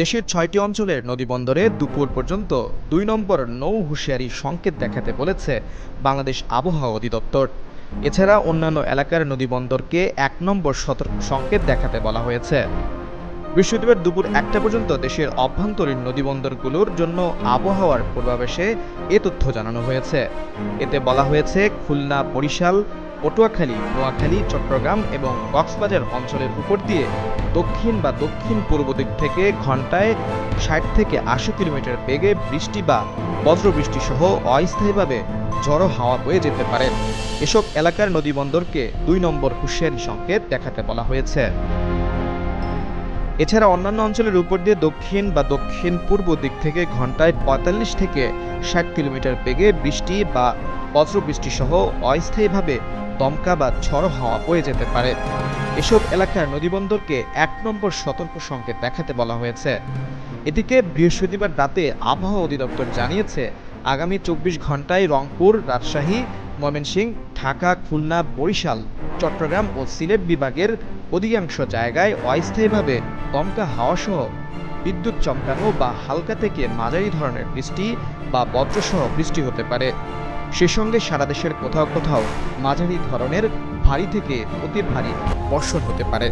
দেশের ছয়টি অঞ্চলের নদীবন্দরে দুপুর পর্যন্ত দুই নম্বর নৌ হুঁশিয়ারি সংকেত দেখাতে বলেছে বাংলাদেশ আবহাওয়া অধিদপ্তর। এছাড়া অন্যান্য এলাকার নদীবন্দরকে এক নম্বর সতর্ক সংকেত দেখাতে বলা হয়েছে। বৃহস্পতিবার দুপুর একটা পর্যন্ত দেশের অভ্যন্তরীণ নদীবন্দরগুলোর জন্য আবহাওয়ার পূর্বাভাসে এ তথ্য জানানো হয়েছে। এতে বলা হয়েছে খুলনা, বরিশাল পটুয়াখালী, নোয়াখালী, চট্টগ্রাম এবং কক্সবাজার অঞ্চলের উপর দিয়ে দক্ষিণ বা দক্ষিণ পূর্ব দিক থেকে ঘন্টায় ষাট থেকে আশি কিলোমিটার বেগে বৃষ্টি বা বজ্রবৃষ্টি সহ অস্থায়ীভাবে ঝড়ো হাওয়া বয়ে যেতে পারে। এসব এলাকার নদীবন্দরকে দুই নম্বর হুঁশিয়ারি সংকেত দেখাতে বলা হয়েছে। এছাড়া অন্যান্য অঞ্চলের উপর দিয়ে দক্ষিণ বা দক্ষিণ পূর্ব দিক থেকে ঘন্টায় পঁয়তাল্লিশ থেকে ষাট কিলোমিটার বেগে বৃষ্টি বা বজ্রবৃষ্টি সহ অস্থায়ীভাবে দমকা বা ঝড়ো হাওয়া বয়ে যেতে পারে। এসব এলাকার নদীবন্দরকে এক নম্বর সতর্ক সংকেত দেখাতে বলা হয়েছে। এদিকে বৃহস্পতিবার রাতে আবহাওয়া অধিদপ্তর জানিয়েছে, আগামী চব্বিশ ঘন্টায় রংপুর, রাজশাহী, ময়মনসিংহ, ঢাকা, খুলনা, বরিশাল, চট্টগ্রাম ও সিলেট বিভাগের অধিকাংশ জায়গায় অস্থায়ীভাবে দমকা হাওয়াসহ বিদ্যুৎ চমকানো বা হালকা থেকে মাঝারি ধরনের বৃষ্টি বা বজ্রসহ বৃষ্টি হতে পারে। সে সঙ্গে সারা দেশের কোথাও কোথাও মাঝারি ধরনের ভারী থেকে অতি ভারী বর্ষণ হতে পারে।